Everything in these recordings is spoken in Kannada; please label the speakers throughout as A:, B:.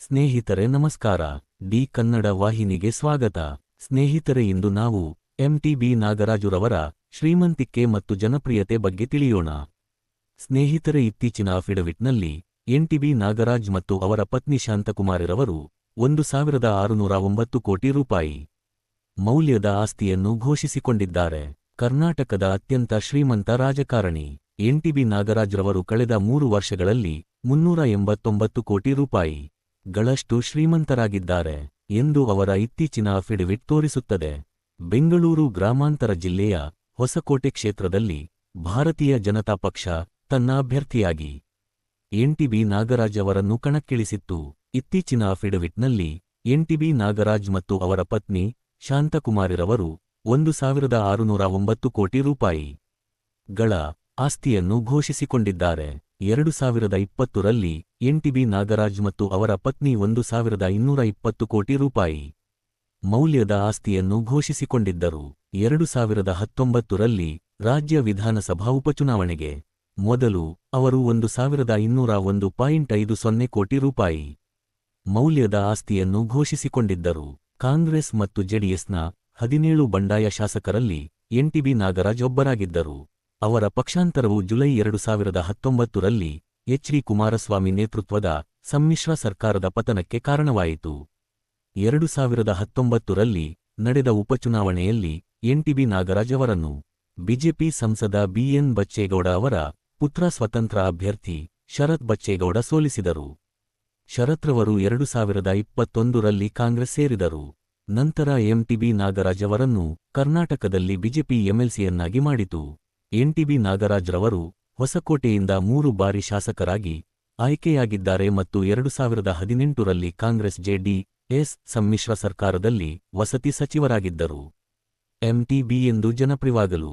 A: ಸ್ನೇಹಿತರೆ ನಮಸ್ಕಾರ. ಡಿ ಕನ್ನಡ ವಾಹಿನಿಗೆ ಸ್ವಾಗತ. ಸ್ನೇಹಿತರೆ ಇಂದು ನಾವು ಎಂಟಿಬಿ ನಾಗರಾಜುರವರ ಶ್ರೀಮಂತಿಕೆ ಮತ್ತು ಜನಪ್ರಿಯತೆ ಬಗ್ಗೆ ತಿಳಿಯೋಣ. ಸ್ನೇಹಿತರೆ ಇತ್ತೀಚಿನ ಅಫಿಡವಿಟ್ನಲ್ಲಿ ಎನ್ಟಿಬಿ ನಾಗರಾಜ್ ಮತ್ತು ಅವರ ಪತ್ನಿ ಶಾಂತಕುಮಾರಿರವರು ಒಂದು ಸಾವಿರದ ಆರುನೂರ ಒಂಬತ್ತು ಕೋಟಿ ರೂಪಾಯಿ ಮೌಲ್ಯದ ಆಸ್ತಿಯನ್ನು ಘೋಷಿಸಿಕೊಂಡಿದ್ದಾರೆ. ಕರ್ನಾಟಕದ ಅತ್ಯಂತ ಶ್ರೀಮಂತ ರಾಜಕಾರಣಿ ಎನ್ಟಿಬಿ ನಾಗರಾಜ್ರವರು ಕಳೆದ ಮೂರು ವರ್ಷಗಳಲ್ಲಿ ಮುನ್ನೂರ ಎಂಬತ್ತೊಂಬತ್ತು ಕೋಟಿ ರೂಪಾಯಿ ಗಳಷ್ಟು ಶ್ರೀಮಂತರಾಗಿದ್ದಾರೆ ಎಂದು ಅವರ ಇತ್ತೀಚಿನ ಅಫಿಡವಿಟ್ ತೋರಿಸುತ್ತದೆ. ಬೆಂಗಳೂರು ಗ್ರಾಮಾಂತರ ಜಿಲ್ಲೆಯ ಹೊಸಕೋಟೆ ಕ್ಷೇತ್ರದಲ್ಲಿ ಭಾರತೀಯ ಜನತಾ ಪಕ್ಷ ತನ್ನ ಅಭ್ಯರ್ಥಿಯಾಗಿ ಎನ್ಟಿಬಿ ನಾಗರಾಜ್ ಅವರನ್ನು ಕಣಕ್ಕಿಳಿಸಿತ್ತು. ಇತ್ತೀಚಿನ ಅಫಿಡವಿಟ್ನಲ್ಲಿ ಎನ್ಟಿಬಿ ನಾಗರಾಜ್ ಮತ್ತು ಅವರ ಪತ್ನಿ ಶಾಂತಕುಮಾರಿರವರು ಒಂದು ಸಾವಿರದ ಆರುನೂರ ಒಂಬತ್ತು ಕೋಟಿ ರೂಪಾಯಿ ಗಳ ಆಸ್ತಿಯನ್ನು ಘೋಷಿಸಿಕೊಂಡಿದ್ದಾರೆ. ಎರಡು ಸಾವಿರದ ಇಪ್ಪತ್ತರಲ್ಲಿ ಎನ್ಟಿಬಿ ನಾಗರಾಜ್ ಮತ್ತು ಅವರ ಪತ್ನಿ ಒಂದು ಸಾವಿರದ ಇನ್ನೂರ ಇಪ್ಪತ್ತು ಕೋಟಿ ರೂಪಾಯಿ ಮೌಲ್ಯದ ಆಸ್ತಿಯನ್ನು ಘೋಷಿಸಿಕೊಂಡಿದ್ದರು. ಎರಡು ಸಾವಿರದ ಹತ್ತೊಂಬತ್ತರಲ್ಲಿ ರಾಜ್ಯ ವಿಧಾನಸಭಾ ಉಪಚುನಾವಣೆಗೆ ಮೊದಲು ಅವರು ಒಂದು ಸಾವಿರದ ಇನ್ನೂರ ಒಂದು ಪಾಯಿಂಟ್ ಐದು ಸೊನ್ನೆ ಕೋಟಿ ರೂಪಾಯಿ ಮೌಲ್ಯದ ಆಸ್ತಿಯನ್ನು ಘೋಷಿಸಿಕೊಂಡಿದ್ದರು. ಕಾಂಗ್ರೆಸ್ ಮತ್ತು ಜೆಡಿಎಸ್ನ ಹದಿನೇಳು ಬಂಡಾಯ ಶಾಸಕರಲ್ಲಿ ಎನ್ಟಿಬಿ ನಾಗರಾಜ್ ಒಬ್ಬರಾಗಿದ್ದರು. ಅವರ ಪಕ್ಷಾಂತರವು ಜುಲೈ ಎರಡು ಸಾವಿರದ ಹತ್ತೊಂಬತ್ತರಲ್ಲಿ ಎಚ್ಡಿ ಕುಮಾರಸ್ವಾಮಿ ನೇತೃತ್ವದ ಸಮ್ಮಿಶ್ರ ಸರ್ಕಾರದ ಪತನಕ್ಕೆ ಕಾರಣವಾಯಿತು. ಎರಡು ಸಾವಿರದ ಹತ್ತೊಂಬತ್ತರಲ್ಲಿ ನಡೆದ ಉಪಚುನಾವಣೆಯಲ್ಲಿ ಎನ್ಟಿಬಿ ನಾಗರಾಜ್ ಅವರನ್ನು ಬಿಜೆಪಿ ಸಂಸದ ಬಿಎನ್ ಬಚ್ಚೇಗೌಡ ಅವರ ಪುತ್ರ ಸ್ವತಂತ್ರ ಅಭ್ಯರ್ಥಿ ಶರತ್ ಬಚ್ಚೇಗೌಡ ಸೋಲಿಸಿದರು. ಶರತ್ರವರು ಎರಡು ಸಾವಿರದ ಇಪ್ಪತ್ತೊಂದರಲ್ಲಿ ಕಾಂಗ್ರೆಸ್ ಸೇರಿದರು. ನಂತರ ಎಂಟಿಬಿ ನಾಗರಾಜ್ ಅವರನ್ನು ಕರ್ನಾಟಕದಲ್ಲಿ ಬಿಜೆಪಿ ಎಂಎಲ್ಸಿಯನ್ನಾಗಿ ಮಾಡಿತು. ಎನ್ಟಿಬಿ ನಾಗರಾಜ್ರವರು ಹೊಸಕೋಟೆಯಿಂದ ಮೂರು ಬಾರಿ ಶಾಸಕರಾಗಿ ಆಯ್ಕೆಯಾಗಿದ್ದಾರೆ ಮತ್ತು ಎರಡು ಸಾವಿರದ ಹದಿನೆಂಟರಲ್ಲಿ ಕಾಂಗ್ರೆಸ್ ಜೆಡಿಎಸ್ ಸಮ್ಮಿಶ್ರ ಸರ್ಕಾರದಲ್ಲಿ ವಸತಿ ಸಚಿವರಾಗಿದ್ದರು. ಎಂಟಿಬಿ ಎಂದು ಜನಪ್ರಿಯವಾಗಲು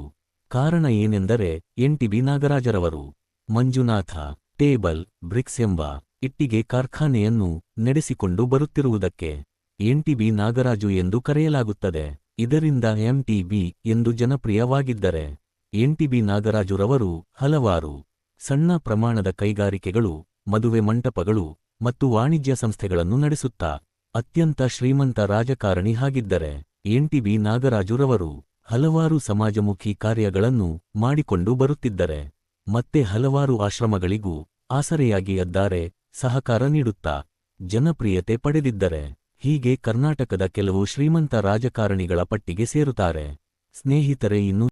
A: ಕಾರಣ ಏನೆಂದರೆ ಎನ್ಟಿಬಿ ನಾಗರಾಜರವರು ಮಂಜುನಾಥ, ಟೇಬಲ್, ಬ್ರಿಕ್ಸ್ ಎಂಬ ಇಟ್ಟಿಗೆ ಕಾರ್ಖಾನೆಯನ್ನು ನಡೆಸಿಕೊಂಡು ಬರುತ್ತಿರುವುದಕ್ಕೆ ಎನ್ಟಿಬಿ ನಾಗರಾಜು ಎಂದು ಕರೆಯಲಾಗುತ್ತದೆ. ಇದರಿಂದ ಎಂಟಿಬಿ ಎಂದು ಜನಪ್ರಿಯವಾಗಿದ್ದರೆ ಎನ್ಟಿಬಿ ನಾಗರಾಜುರವರು ಹಲವಾರು ಸಣ್ಣ ಪ್ರಮಾಣದ ಕೈಗಾರಿಕೆಗಳು, ಮದುವೆ ಮಂಟಪಗಳು ಮತ್ತು ವಾಣಿಜ್ಯ ಸಂಸ್ಥೆಗಳನ್ನು ನಡೆಸುತ್ತಾ ಅತ್ಯಂತ ಶ್ರೀಮಂತ ರಾಜಕಾರಣಿ ಹಾಗಿದ್ದರೆ ಎನ್ಟಿಬಿ ನಾಗರಾಜುರವರು ಹಲವಾರು ಸಮಾಜಮುಖಿ ಕಾರ್ಯಗಳನ್ನು ಮಾಡಿಕೊಂಡು ಬರುತ್ತಿದ್ದರೆ ಮತ್ತೆ ಹಲವಾರು ಆಶ್ರಮಗಳಿಗೂ ಆಸರೆಯಾಗಿ ಅದ್ದಾರೆ ಸಹಕಾರ ನೀಡುತ್ತಾ ಜನಪ್ರಿಯತೆ ಪಡೆದಿದ್ದರೆ ಹೀಗೆ ಕರ್ನಾಟಕದ ಕೆಲವು ಶ್ರೀಮಂತ ರಾಜಕಾರಣಿಗಳ ಪಟ್ಟಿಗೆ ಸೇರುತ್ತಾರೆ. ಸ್ನೇಹಿತರೆ, ಇನ್ನು